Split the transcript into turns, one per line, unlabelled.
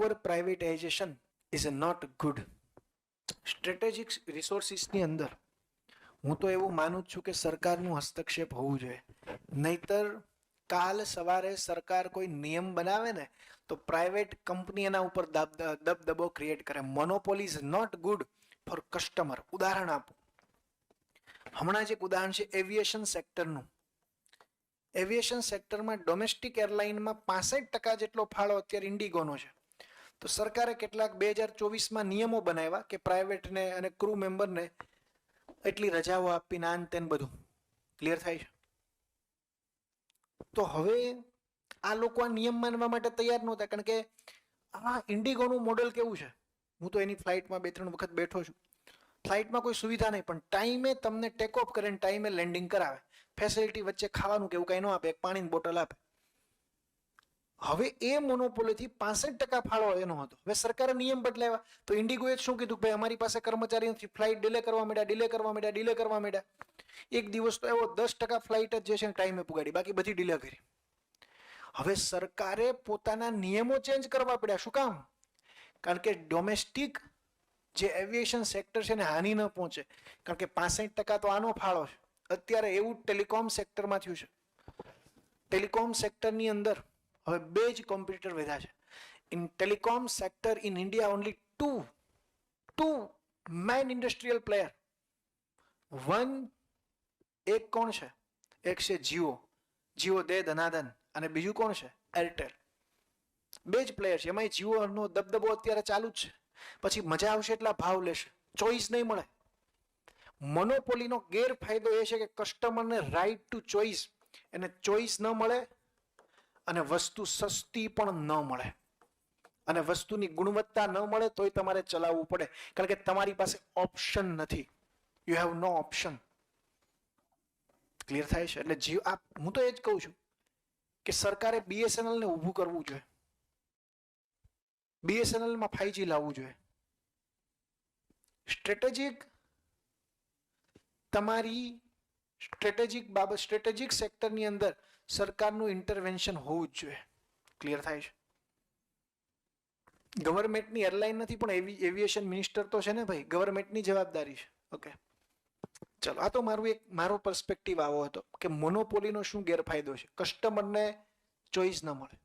Over privatization is not good strategic રિસોર્સિસની અંદર, હું તો એવું માનું છું કે સરકારનું હસ્તક્ષેપ હોવું જોઈએ. નહીતર કાલ સવારે સરકાર કોઈ નિયમ બનાવે ને, તો પ્રાઇવેટ કંપની એના ઉપર દબ- દબદબો ક્રિએટ કરે. Monopoly is not good for customer ઉદાહરણ આપું. હમણાં જ એક ઉદાહરણ છે એવિએશન સેક્ટરનું એવિએશન સેક્ટરમાં ડોમેસ્ટિક એરલાઇનમાં પાસઠ ટકા જેટલો ફાળો અત્યારે ઇન્ડિગોનો છે. તો સરકારે કેટલાક બે હજાર ચોવીસમાં નિયમો બનાવ્યા કે પ્રાઇવેટને અને ક્રૂ મેમ્બરને એટલી રજાઓ આપીને નાન તેન બધું. ક્લિયર થાય છે? તો હવે આ લોકો આ નિયમ માનવા માટે તૈયાર નહોતા, કારણ કે આ ઇન્ડિગોનું મોડલ કેવું છે? હું તો એની ફ્લાઇટમાં બે ત્રણ વખત બેઠો છું. ફ્લાઇટમાં કોઈ સુવિધા નહીં, પણ ટાઈમે તમને ટેક ઓફ કરીને ટાઈમે લેન્ડિંગ કરાવે. ફેસિલિટી વચ્ચે ખાવાનું કેવું કંઈ ન આપે, એક પાણીની બોટલ આપે. હવે એ મોનોપોલીથી પાસઠ ટકા ફાળો એનો હતો. હવે સરકારે નિયમ બદલાવ્યા. તો ઇન્ડિગોએ શું કીધું ભાઈ, અમારી પાસે કર્મચારી નથી ફ્લાઇટ ડિલે કરવા માંડ્યા ડિલે કરવા માંડ્યા ડિલે કરવા માંડ્યા. એક દિવસ તો એવો દસ ટકા ફ્લાઇટ જ જે છે ટાઈમે પુગાડી. બાકી બધી ડિલે કરી. હવે સરકારે પોતાના નિયમો ચેન્જ કરવા પડ્યા. શું કામ? કારણ કે ડોમેસ્ટિક જે એવિએશન સેક્ટર છે એને હાનિ ન પહોંચે. કારણ કે પાસઠ ટકા તો આનો ફાળો છે. અત્યારે એવું ટેલિકોમ સેક્ટરમાં થયું છે. ટેલિકોમ સેક્ટરની અંદર હવે બે જ કોમ્પ્યુટર વધ્યા છે. In telecom sector in India only two two main industrial player one એક કોણ છે? એક છે જીઓ જીઓ દે, ધનાધન. અને બીજું કોણ છે? એરટેલ બે જ પ્લેયર છે. એમાંય જીઓનો દબદબો અત્યારે ચાલુ જ છે. પછી મજા આવશે એટલા ભાવ લેશે. ચોઈસ નહીં મળે. મોનોપોલીનો ગેરફાયદો એ છે કે કસ્ટમરને રાઈટ ટુ ચોઈસ એને ચોઈસ ન મળે અને વસ્તુ સસ્તી પણ ન મળે. અને વસ્તુની ગુણવત્તા ન મળે તોય તમારે ચલાવવું પડે. કારણ કે તમારી પાસે ઓપ્શન નથી. You have no option clear થાય છે? એટલે જીવ, આ, હું તો એ જ કહું છું કે સરકારે બીએસએનએલ ને ઊભું કરવું જોઈએ. બીએસએનએલમાં લાવવું જોઈએ. સ્ટ્રેટેજિક તમારી સ્ટ્રેટેજિક બાબત, સ્ટ્રેટેજિક સેક્ટરની અંદર સરકારનું ઇન્ટરવેન્શન હોવું જ જોઈએ. ક્લિયર થાય છે? ગવર્મેન્ટની એરલાઇન નથી, પણ એવી એવિએશન મિનિસ્ટર તો છે ને ભાઈ? ગવર્મેન્ટની જવાબદારી છે. ઓકે ચલો, આ તો મારું એક, મારો પર્સપેક્ટિવ આવો હતો કે મોનોપોલીનો શું ગેરફાયદો છે? કસ્ટમરને ચોઈસ ન મળે.